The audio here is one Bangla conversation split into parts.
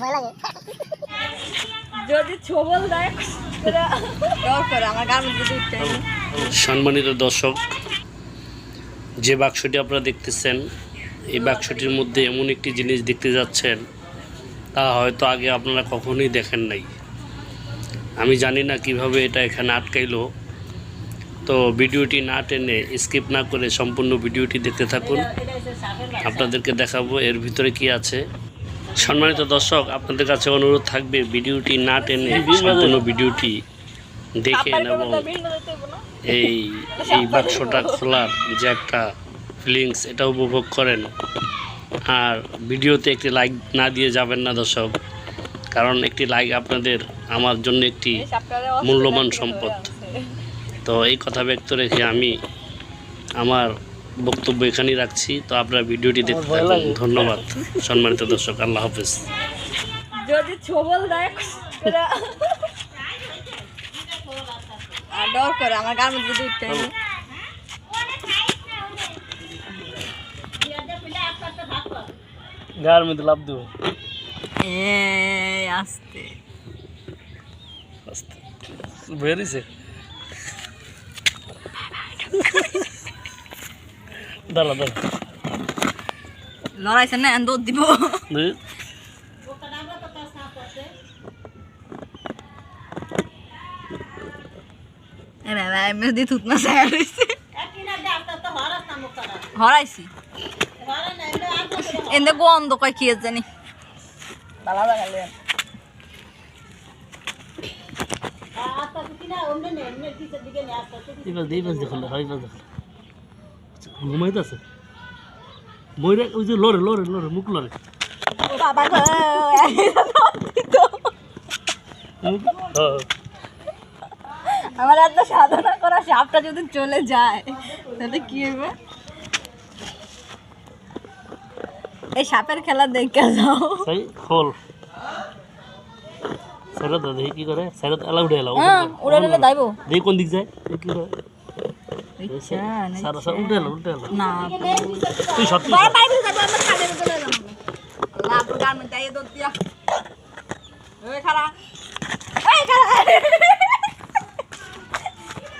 ভয় লাগে যদি ছবল দেয় আমার। সম্মানিত দর্শক যে বাক্সটি আপনারা দেখতেছেন এই বাক্সটির মধ্যে এমন একটি জিনিস দেখতে যাচ্ছেন তা হয়তো আগে আপনারা কখনোই দেখেন নাই। আমি জানি না কীভাবে এটা এখানে আটকাইলো। তো ভিডিওটি না টেনে স্কিপ না করে সম্পূর্ণ ভিডিওটি দেখতে থাকুন। আপনাদেরকে দেখাবো এর ভিতরে কি আছে। সম্মানিত দর্শক আপনাদের কাছে অনুরোধ থাকবে ভিডিওটি না টেনে সম্পূর্ণ ভিডিওটি দেখেন এবং। এই এই বাক্সটা খোলার যে একটা ফিলিংস এটা উপভোগ করেন। আর ভিডিওতে একটি লাইক না দিয়ে যাবেন না দর্শক কারণ একটি লাইক আপনাদের আমার জন্য একটি মূল্যবান সম্পদ। তো এই কথা ব্যক্ত রেখে আমি আমার বক্তব্য এখানেই রাখছি। তো আপনারা ভিডিওটি দেখতে থাকুন। ধন্যবাদ। সম্মানিত দর্শক আল্লাহ হাফেজ। যদি ছবল দেয় ডর করে আমার গার্মেন্ট যদি উঠতে হবে। গার মধ্যে লাভ দেবো। এই আস্তে। বেরিয়েছে। দাঁড়া দাঁড়া। লড়াইছে না দৌড় দিব। থুত না হরাইছি। গন্ধ কয় কি জানি। দালা দেখলে হয় দেখলে ঘুমাইতে আছে। ময়রা ওই যে লড়ে লড়ে লড়ে মুখ লড়ে বাবা। আমার এত সাধনা করা সাপটা যদি চলে যায় তাহলে কি হবে? এই সাপের খেলা দেখে যাও। সেই খোল। তো দেখি কি করে? সেটা তো এলা উঠে এলা হ্যাঁ উড়ে উড়ে দাইবো দেখি কোন দিক যায়। কি করে? না তুই সত্যি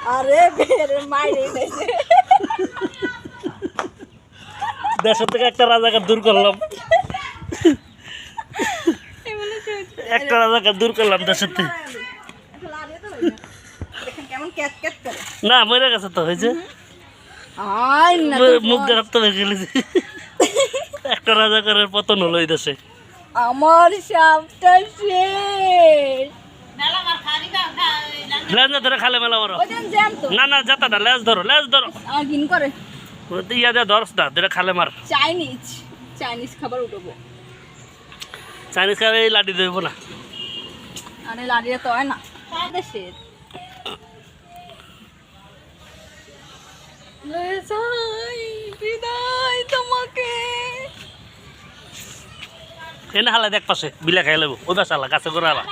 আরে দেশের থেকে একটা রাজাকে দূর করলাম। একটা রাজাকে দূর করলাম দেশের থেকে দেখেন কেমন ক্যাট ক্যাট করে না মরে গেছে তো হয়েছে? আই না মুখ রক্ত বের গেলেছে একটা রাজাকারের পতন হলো এই দেশে। আমার সাপটা শেষ। লেজ না ধরে খালে মেলা বড় না না যাতা না লেজ ধরো লেজ ধরো। আর ঘিন করে। ইয়া দিয়ে ধরস না ধরে খালে মার। চাইনিজ চাইনিজ খাবার উঠবো। চাইনিজ এই লাঠি দেবো না। আরে লাড়িয়ে তো হয় না। দেশের। তোমাকে। এনে হালা দেখ পাশে বিলা খাই লাগবো ওই পাশে হালা গাছে করে হালা